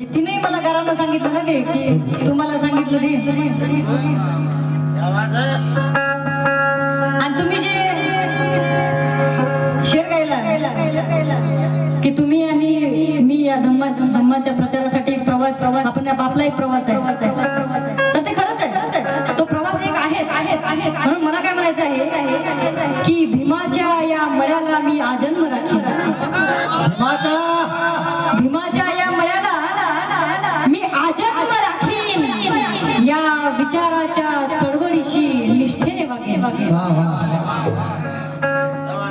तिने मला घराला सांगितलं ना ते की तुम्हाला सांगितलं ते. आणि तुम्ही जे शेर गायला की तुम्ही आणि मी या धम्मा धम्माच्या प्रचारासाठी एक प्रवास आपण आपला एक प्रवास आहे. तर ते खरंच आहे. तो प्रवास एक आहेच आहेच आहेच. म्हणून मला काय म्हणायचं आहे की भीमाच्या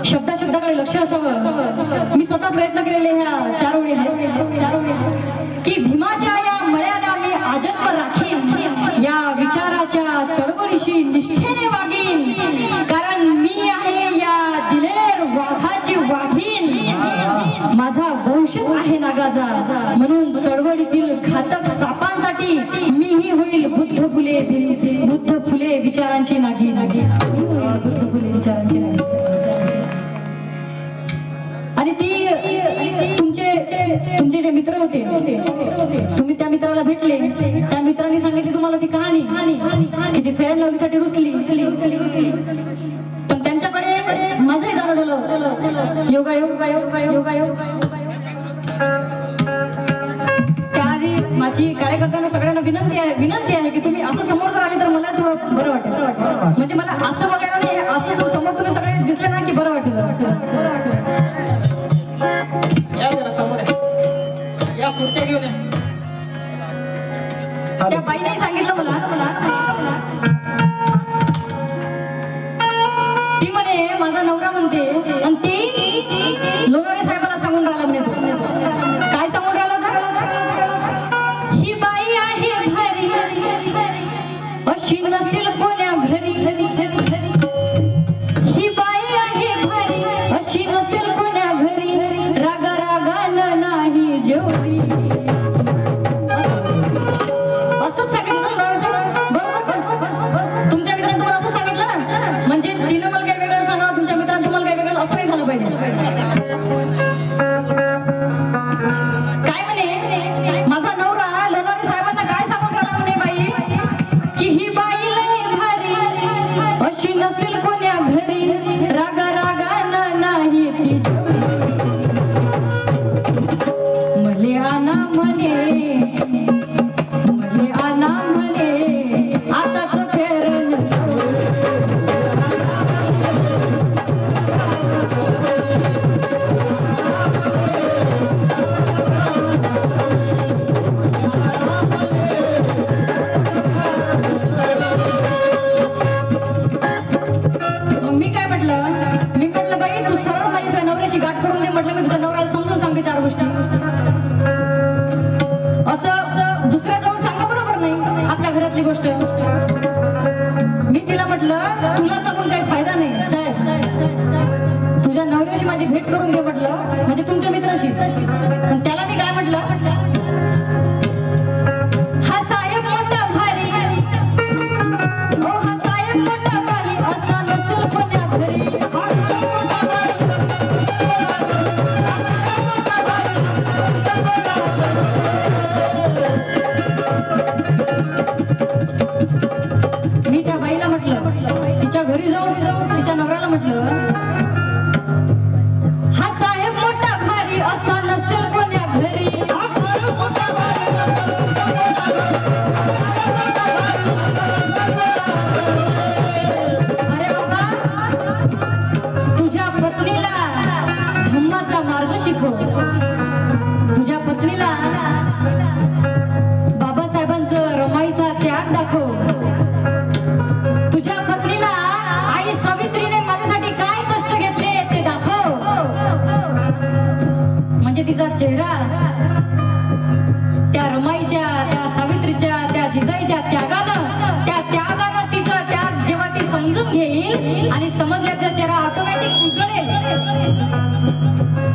शब्दा शब्दाकडे लक्ष असावं. मी स्वतः प्रयत्न केलेले ह्या चार ओळी की भीमाच्या या मळ्याला मी आजन्म राखीन. या विचाराच्या चळवळीशी निष्ठेने वागीन. कारण मी आहे या दिलेर वाघाची वाघीन माझा वंशच आहे नागाचा. म्हणून चळवळीतील घातक सापांसाठी मीही होईल बुद्ध फुले दिली होते तुम्ही त्या मित्राला भेटले. त्या मित्रांनी सांगितली तुम्हाला ती कहाणी. की ती फेअर लवलीसाठी रुसली. रुसली रुसली रुसली पण त्यांच्याकडे माझंही जाणं झालं. योगा योगा योगा योगा योगा. माझी कार्यकर्त्यांना सगळ्यांना विनंती आहे विनंती आहे की तुम्ही असं समोर जर आले तर मला थोडं बरं वाटेल. म्हणजे मला असं बघायला नाही असं समोर तुम्ही सगळे दिसले ना की बरं वाटेल. ही बाई आहे भारी. अशी नसेल म्हटलं तुला सांगून काही फायदा नाही. साहेब तुझ्या नवऱ्याशी माझी भेट करून घे म्हटलं म्हणजे तुमच्या मित्राशी. पण त्याला मी काय म्हटलं? चेहरा. त्या रमाईच्या त्या सावित्रीच्या त्या जिजाईच्या त्यागानं त्या त्यागानं तिचा त्याग जेव्हा ती समजून घेईल आणि समजल्याचा चेहरा ऑटोमॅटिक उजळेल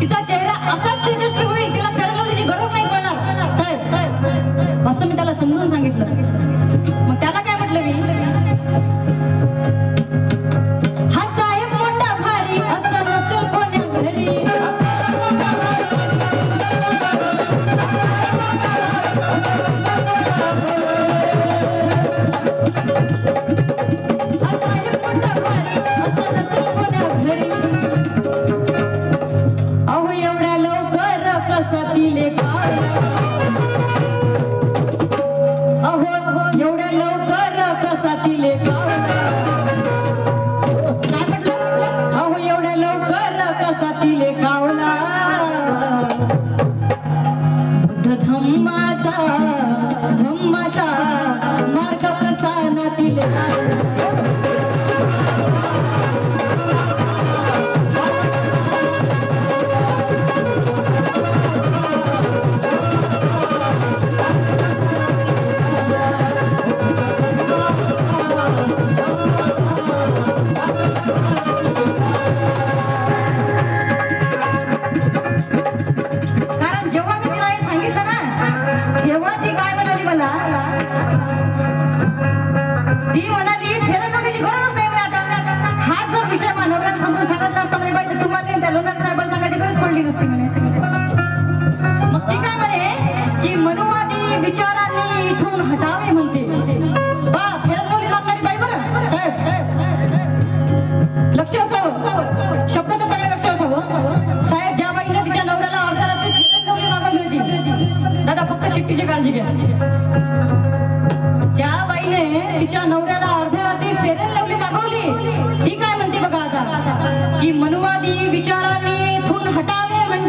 तिचा चेहरा असाच तेजस्वी होईल तिला फेरवण्याची गरज नाही पडणार. साहेब असं मी त्याला समजून सांगितलं. मला ती म्हणाली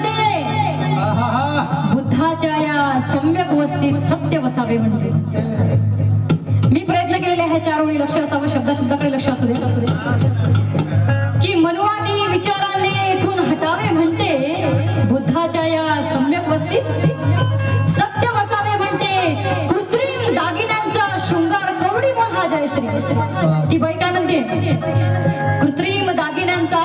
म्हणते बुद्धाच्या या सम्यक वस्तीत सत्य वसावे म्हणते मी प्रयत्न केलेले आहे चारोळी लक्ष असावं शब्दा शब्दाकडे लक्ष असू दे. की मनुवादी विचाराने इथून हटावे म्हणते बुद्धाच्या या सम्यक वस्तीत सत्य वसावे म्हणते. कृत्रिम दागिन्यांचा शृंगार कवडी बोल हा जयश्री ती बाई काय म्हणते? कृत्रिम दागिन्यांचा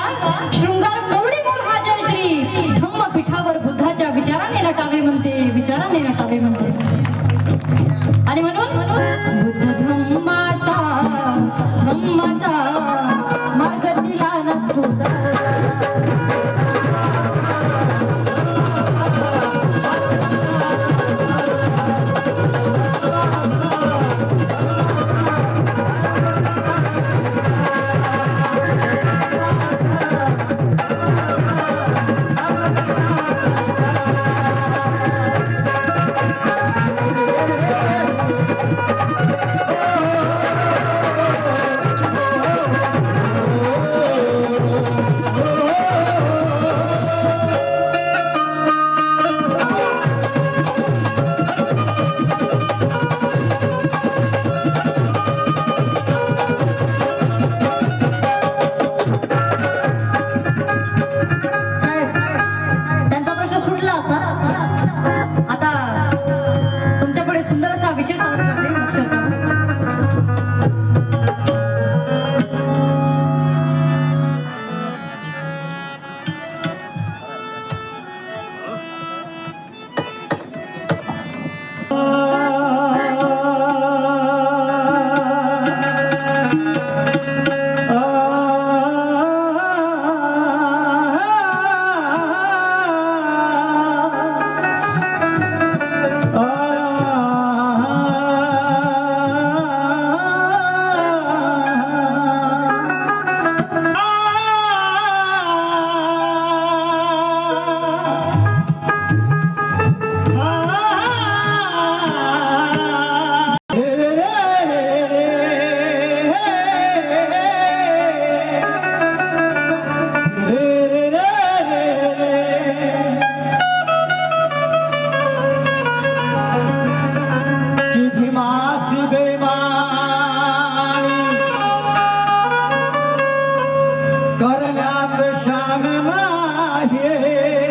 करण्यात शान नाही